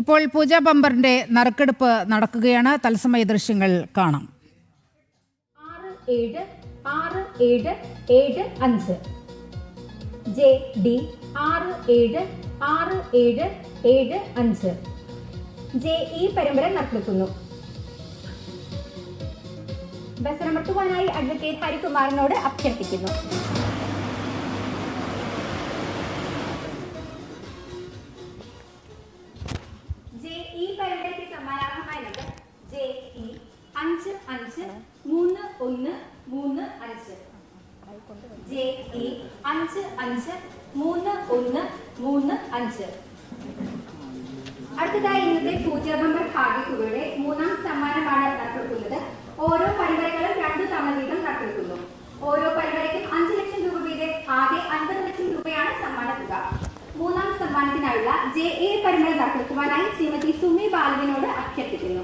ഇപ്പോൾ പൂജ ബമ്പറിന്റെ നറുക്കെടുപ്പ് നടക്കുകയാണ്. തത്സമയ ദൃശ്യങ്ങൾ കാണാം. ആറ് ഏഴ് ആറ് ഏഴ് ഏഴ് അഞ്ച്. ജെ ഡി ആറ് ഏഴ് ആറ് ഏഴ് ഏഴ് അഞ്ച്. ജെ ഇ പരമ്പര നറുക്കെടുക്കുന്നു. ബസ് അമർത്തുവാനായി അഡ്വക്കേറ്റ് ഹരികുമാറിനോട് അഭ്യർത്ഥിക്കുന്നു. ജെ സമാനാർഹമായ നമ്പർ ജെ ഇ അഞ്ച് അഞ്ച് മൂന്ന് ഒന്ന് മൂന്ന് അഞ്ച്. ജെ ഇ അഞ്ച് അഞ്ച് മൂന്ന് ഒന്ന് മൂന്ന് അഞ്ച്. അടുത്തതായി ഇന്നത്തെ പൂജ നമ്പർ ഭാഗ്യക്കുകളുടെ മൂന്നാം സമ്മാനമാണ് നറുക്കെടുക്കുന്നത് ഓരോ പരിപാടികളും രണ്ടു തവണ വീതം നറുക്കെടുക്കുന്നു ഓരോ പരിപാടിക്കും അഞ്ച് ലക്ഷം രൂപ വീതം ആകെ അൻപത് ലക്ഷം രൂപയാണ് സമ്മാന തുക. മൂന്നാം സമ്മാനത്തിനായുള്ള ജെ എ പരിമള നറുക്കെടുക്കുവാനായി ശ്രീമതി സുമി ബാലുവിനോട് അഭ്യർത്ഥിക്കുന്നു.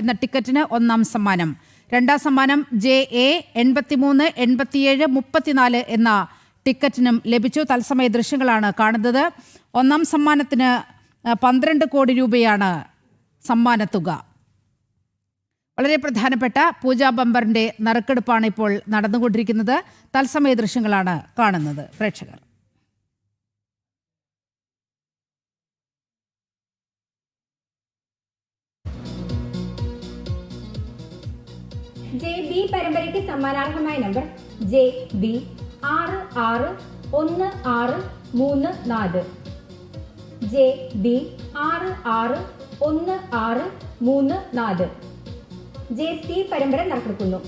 എന്ന ടിക്കറ്റിന് ഒന്നാം സമ്മാനം. രണ്ടാം സമ്മാനം ജെ എ എൺപത്തിമൂന്ന് എൺപത്തിയേഴ് മുപ്പത്തിനാല് എന്ന ടിക്കറ്റിനും ലഭിച്ചു. തത്സമയ ദൃശ്യങ്ങളാണ് കാണുന്നത്. ഒന്നാം സമ്മാനത്തിന് പന്ത്രണ്ട് കോടി രൂപയാണ് സമ്മാനത്തുക വളരെ പ്രധാനപ്പെട്ട പൂജാ ബമ്പറിന്റെ നറുക്കെടുപ്പാണ് ഇപ്പോൾ നടന്നുകൊണ്ടിരിക്കുന്നത്. തത്സമയ ദൃശ്യങ്ങളാണ് കാണുന്നത്. പ്രേക്ഷകർ. ജെ ബി പരമ്പരയ്ക്ക് സമ്മാനാർഹമായ നമ്പർ ജെ ബി ആറ് ആറ് ഒന്ന് ആറ് മൂന്ന് നാല്. ജെ ബി ആറ് ആറ് ഒന്ന് ആറ് മൂന്ന് നാല്. ജെ സി പരമ്പര നറുക്കെടുക്കുന്നു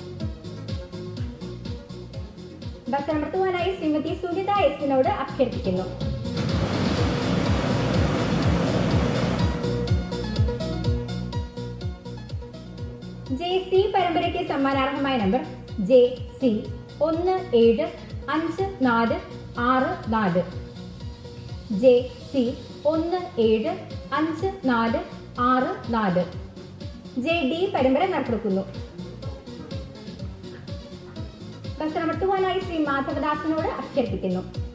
ബസ് അമർത്തുവാനായി ശ്രീമതി സുനിത എസിനോട് അഭ്യർത്ഥിക്കുന്നു. ജെ സി പരമ്പരയ്ക്ക് സമ്മാനാർഹമായ നമ്പർ ജെ സി ഒന്ന് ഏഴ് അഞ്ച് നാല് ആറ് നാല്. ജെ സി ഒന്ന് ഏഴ് അഞ്ച് നാല് ആറ് നാല്. ജെ ഡി പരമ്പര നറുക്കെടുക്കുന്നു. ബസ്രമർത്തുവാനായി ശ്രീ മാധവദാസിനോട് അഭ്യർത്ഥിക്കുന്നു.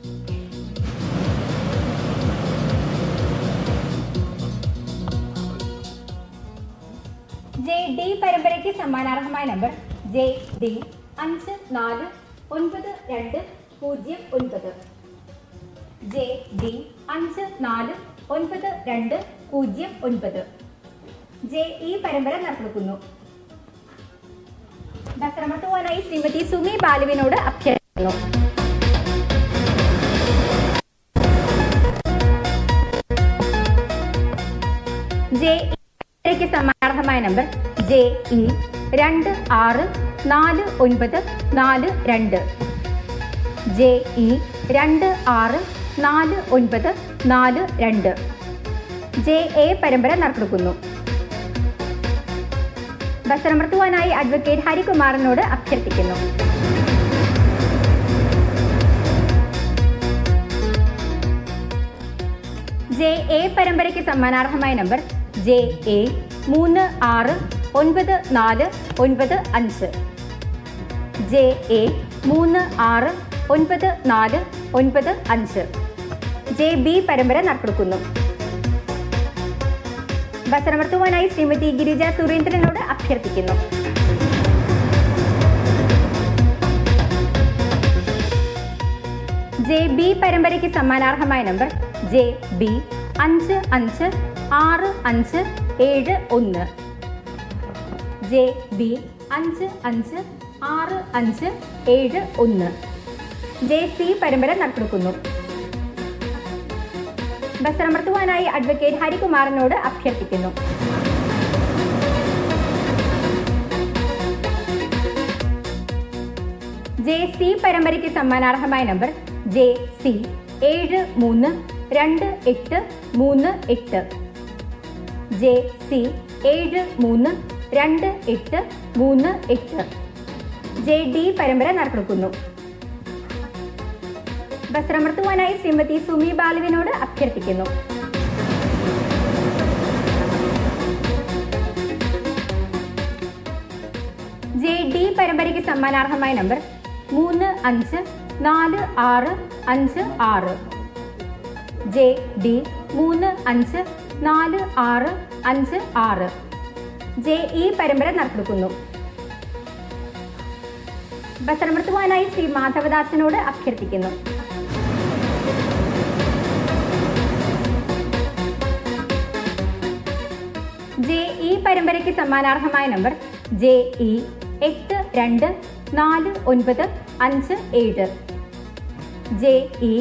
ജെ ഡി പരമ്പരയ്ക്ക് സമ്മാനാർഹമായ നമ്പർ ജെ ഡി അഞ്ച് നാല് ഒൻപത് രണ്ട് പൂജ്യം ഒൻപത്. ജെ ഡി അഞ്ച് നാല് ഒൻപത് രണ്ട് പൂജ്യം ഒൻപത്. ജെ ഇ പരമ്പര നടത്തുന്നു. ബസ്രമർത്തുവാനായി ശ്രീമതി സുമി ബാലുവിനോട് അഭ്യർത്ഥിക്കുന്നു. ജെ ഇക്ക് സമാർഹമായ നമ്പർ ജെ ഇ രണ്ട് ആറ് നാല് ഒൻപത് നാല് രണ്ട്. ജെ ഇ രണ്ട് ആറ് നാല് ഒൻപത് നാല് രണ്ട്. ജെ എ പരമ്പര നറുക്കെടുക്കുന്നു. ബസ്രമർത്തുവാനായി അഡ്വക്കേറ്റ് ഹരികുമാറിനോട് അഭ്യർത്ഥിക്കുന്നു. ജെ എ പരമ്പരയ്ക്ക് സമ്മാനാർഹമായ നമ്പർ ജെ എ മൂന്ന് ആറ് ഒൻപത് നാല് ഒൻപത് അഞ്ച്. ജെ എ മൂന്ന് ആറ് ഒൻപത് നാല് ഒൻപത് അഞ്ച്. ജെ ബി പരമ്പര നറുക്കെടുക്കുന്നു. ബസറമർത്തുവാനായി ശ്രീമതി ഗിരിജ സുരേന്ദ്രനോട് അഭ്യർത്ഥിക്കുന്നു. ജെ ബി പരമ്പരയ്ക്ക് സമ്മാനാർഹമായ നമ്പർ ജെ ബി അഞ്ച് അഞ്ച് ആറ് അഞ്ച് ഏഴ് ഒന്ന്. ജെ ബി അഞ്ച് അഞ്ച് ആറ് അഞ്ച് ഏഴ് ഒന്ന്. ജെ സി പരമ്പര നറുക്കെടുക്കുന്നു ബസ്രമർത്തുവാനായി അഡ്വക്കേറ്റ് ഹരികുമാറിനോട് അഭ്യർത്ഥിക്കുന്നു. ജെ സി പരമ്പരയ്ക്ക് സമ്മാനാർഹമായ നമ്പർ ജെ സി ഏഴ് മൂന്ന് രണ്ട് എട്ട് മൂന്ന് എട്ട്. ജെ സി ഏഴ് മൂന്ന് രണ്ട് എട്ട് മൂന്ന് എട്ട്. ജെ ഡി പരമ്പര നറുക്കെടുക്കുന്നു ബസ്രമർത്തുവാനായി ശ്രീമതി സുമി ബാലുവിനോട് അഭ്യർത്ഥിക്കുന്നു. ജെ ഡി പരമ്പരയ്ക്ക് സമ്മാനാർഹമായ നമ്പർ മൂന്ന് അഞ്ച് നാല് ആറ് അഞ്ച് ആറ്. ജെ ഡി മൂന്ന് അഞ്ച് നാല് ആറ് അഞ്ച് ആറ്. ജെ ഇ പരമ്പര നറുക്കെടുക്കുന്നു ബസറമർത്തുവാനായി ശ്രീ മാധവദാസിനോട് അഭ്യർത്ഥിക്കുന്നു. ജെ ഇ പരമ്പരയ്ക്ക് സമ്മാനാർഹമായ നമ്പർ ജെ ഇ എട്ട് രണ്ട് നാല് ഒൻപത് അഞ്ച് ഏഴ്. ജെ ഇ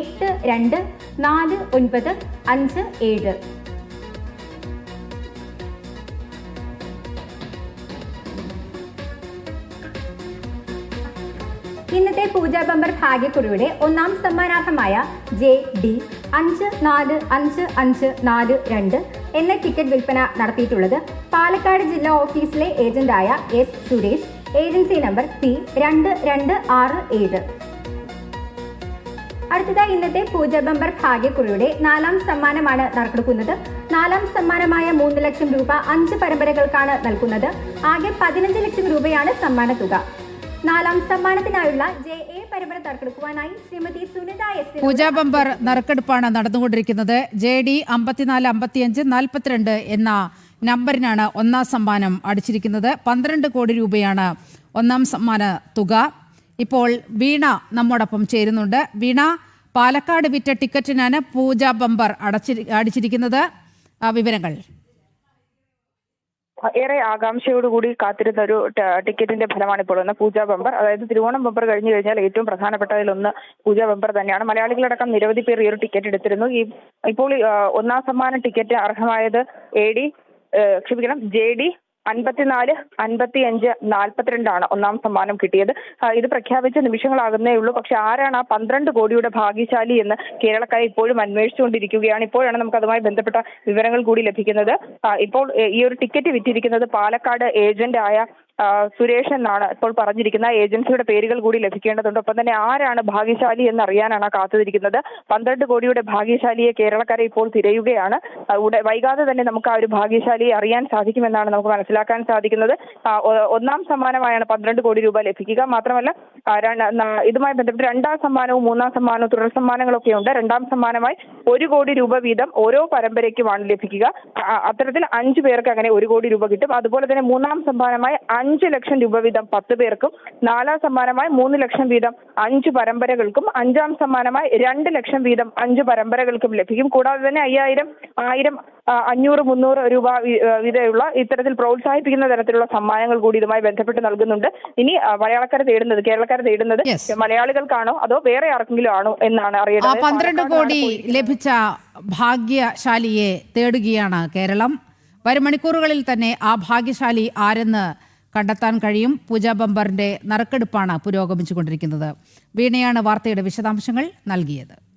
എട്ട് രണ്ട് നാല് ഒൻപത് അഞ്ച് ഏഴ്. ഇന്നത്തെ പൂജാ ബമ്പർ ഭാഗ്യക്കുറിയുടെ ഒന്നാം സമ്മാനാർഹമായ ജെ ഡി അഞ്ച് നാല് അഞ്ച് അഞ്ച് നാല് രണ്ട് എന്ന ടിക്കറ്റ് വിൽപ്പന നടത്തിയിട്ടുള്ളത് പാലക്കാട് ജില്ലാ ഓഫീസിലെ ഏജന്റായ S Suresh. Agency number P രണ്ട് രണ്ട് ആറ് ഏഴ്. അടുത്തതായി ഇന്നത്തെ പൂജ ബമ്പർ ഭാഗ്യക്കുറിയുടെ നാലാം സമ്മാനമാണ് നറുക്കെടുക്കുന്നത്. നാലാം സമ്മാനമായ മൂന്ന് ലക്ഷം രൂപ അഞ്ച് പരമ്പരകൾക്കാണ് നൽകുന്നത്. ആകെ പതിനഞ്ച് ലക്ഷം രൂപയാണ് സമ്മാന തുക നാലാം സമ്മാനത്തിനായുള്ള ജെ എ പരമ്പര നറുക്കെടുക്കുവാനായി ശ്രീമതി സുനിത എസ് പൂജാ ബമ്പർ നറുക്കെടുപ്പാണ് നടന്നുകൊണ്ടിരിക്കുന്നത്. ജെ ഡി അമ്പത്തിനാല് അമ്പത്തിയഞ്ച് നാൽപ്പത്തിരണ്ട് എന്ന നമ്പറിനാണ് ഒന്നാം സമ്മാനം അടിച്ചിരിക്കുന്നത്. പന്ത്രണ്ട് കോടി രൂപയാണ് ഒന്നാം സമ്മാന തുക. ഇപ്പോൾ വീണ നമ്മോടൊപ്പം ചേരുന്നുണ്ട്. വീണ പാലക്കാട് വിറ്റ ടിക്കറ്റിനാണ് പൂജ ബമ്പർ അടച്ചിരി അടിച്ചിരിക്കുന്നത്. വിവരങ്ങൾ. ഏറെ ആകാംക്ഷയോടുകൂടി കാത്തിരുന്ന ഒരു ടിക്കറ്റിന്റെ ഫലമാണ് ഇപ്പോൾ വന്ന പൂജാ ബമ്പർ. അതായത് തിരുവോണം ബമ്പർ കഴിഞ്ഞു കഴിഞ്ഞാൽ ഏറ്റവും പ്രധാനപ്പെട്ടതിലൊന്ന് പൂജാ ബമ്പർ തന്നെയാണ്. മലയാളികളടക്കം നിരവധി പേർ ഈ ഒരു ടിക്കറ്റ് എടുത്തിരുന്നു. ഈ ഇപ്പോൾ ഒന്നാം സമ്മാന ടിക്കറ്റ് അർഹമായത് എ ഡി ക്ഷമിക്കണം ജെ ഡി അൻപത്തിനാല് അൻപത്തി അഞ്ച് നാൽപ്പത്തിരണ്ടാണ് ഒന്നാം സമ്മാനം കിട്ടിയത്. ഇത് പ്രഖ്യാപിച്ച നിമിഷങ്ങളാകുന്നേ ഉള്ളൂ. പക്ഷെ ആരാണ് ആ പന്ത്രണ്ട് കോടിയുടെ ഭാഗ്യശാലി എന്ന് കേരളക്കാരെ ഇപ്പോഴും അന്വേഷിച്ചുകൊണ്ടിരിക്കുകയാണ്. ഇപ്പോഴാണ് നമുക്ക് അതുമായി ബന്ധപ്പെട്ട വിവരങ്ങൾ കൂടി ലഭിക്കുന്നത്. ഇപ്പോൾ ഈ ഒരു ടിക്കറ്റ് വിറ്റിരിക്കുന്നത് പാലക്കാട് ഏജന്റ് ആയ ആ, സുരേഷ് എന്നാണ് ഇപ്പോൾ പറഞ്ഞിരിക്കുന്ന ഏജൻസിയുടെ പേരുകൾ കൂടി ലഭിക്കേണ്ടതുണ്ട്. ഒപ്പം തന്നെ ആരാണ് ഭാഗ്യശാലി എന്ന് അറിയാനാണ് കാത്തിരിക്കുന്നത്. പന്ത്രണ്ട് കോടിയുടെ ഭാഗ്യശാലിയെ കേരളക്കാരെ ഇപ്പോൾ തിരയുകയാണ്. വൈകാതെ തന്നെ നമുക്ക് ആ ഒരു ഭാഗ്യശാലിയെ അറിയാൻ സാധിക്കുമെന്നാണ് നമുക്ക് മനസ്സിലാക്കാൻ സാധിക്കുന്നത്. ഒന്നാം സമ്മാനമായാണ് പന്ത്രണ്ട് കോടി രൂപ ലഭിക്കുക. മാത്രമല്ല ഇതുമായി ബന്ധപ്പെട്ട് രണ്ടാം സമ്മാനവും മൂന്നാം സമ്മാനവും തുടർ സമ്മാനങ്ങളൊക്കെ ഉണ്ട്. രണ്ടാം സമ്മാനമായി ഒരു കോടി രൂപ വീതം ഓരോ പരമ്പരയ്ക്കുമാണ് ലഭിക്കുക. അത്തരത്തിൽ അഞ്ചു പേർക്ക് അങ്ങനെ ഒരു കോടി രൂപ കിട്ടും. അതുപോലെ തന്നെ മൂന്നാം സമ്മാനമായി അഞ്ച് ലക്ഷം രൂപ വീതം പത്ത് പേർക്കും നാലാം സമ്മാനമായി മൂന്ന് ലക്ഷം വീതം അഞ്ച് പരമ്പരകൾക്കും അഞ്ചാം സമ്മാനമായി രണ്ട് ലക്ഷം വീതം അഞ്ച് പരമ്പരകൾക്കും ലഭിക്കും. കൂടാതെ തന്നെ അയ്യായിരം ആയിരം അഞ്ഞൂറ് മുന്നൂറ് രൂപ വിധയുള്ള ഇത്തരത്തിൽ പ്രോത്സാഹിപ്പിക്കുന്ന തരത്തിലുള്ള സമ്മാനങ്ങൾ കൂടി ഇതുമായി ബന്ധപ്പെട്ട് നൽകുന്നുണ്ട്. ഇനി മലയാളക്കാരെ തേടുന്നത് കേരളക്കാരെ തേടുന്നത്. മലയാളികൾക്കാണോ അതോ വേറെ ആർക്കെങ്കിലും ആണോ എന്നാണ് അറിയേണ്ടത്? പന്ത്രണ്ട് കോടി ലഭിച്ച ഭാഗ്യശാലിയെ തേടുകയാണ് കേരളം. വരും മണിക്കൂറുകളിൽ തന്നെ ആ ഭാഗ്യശാലി ആരെന്ന് കണ്ടെത്താൻ കഴിയും. പൂജാ ബമ്പറിന്റെ നറുക്കെടുപ്പാണ് പുരോഗമിച്ചുകൊണ്ടിരിക്കുന്നത്. വീണയാണ് വാർത്തയുടെ വിശദാംശങ്ങൾ നൽകിയത്.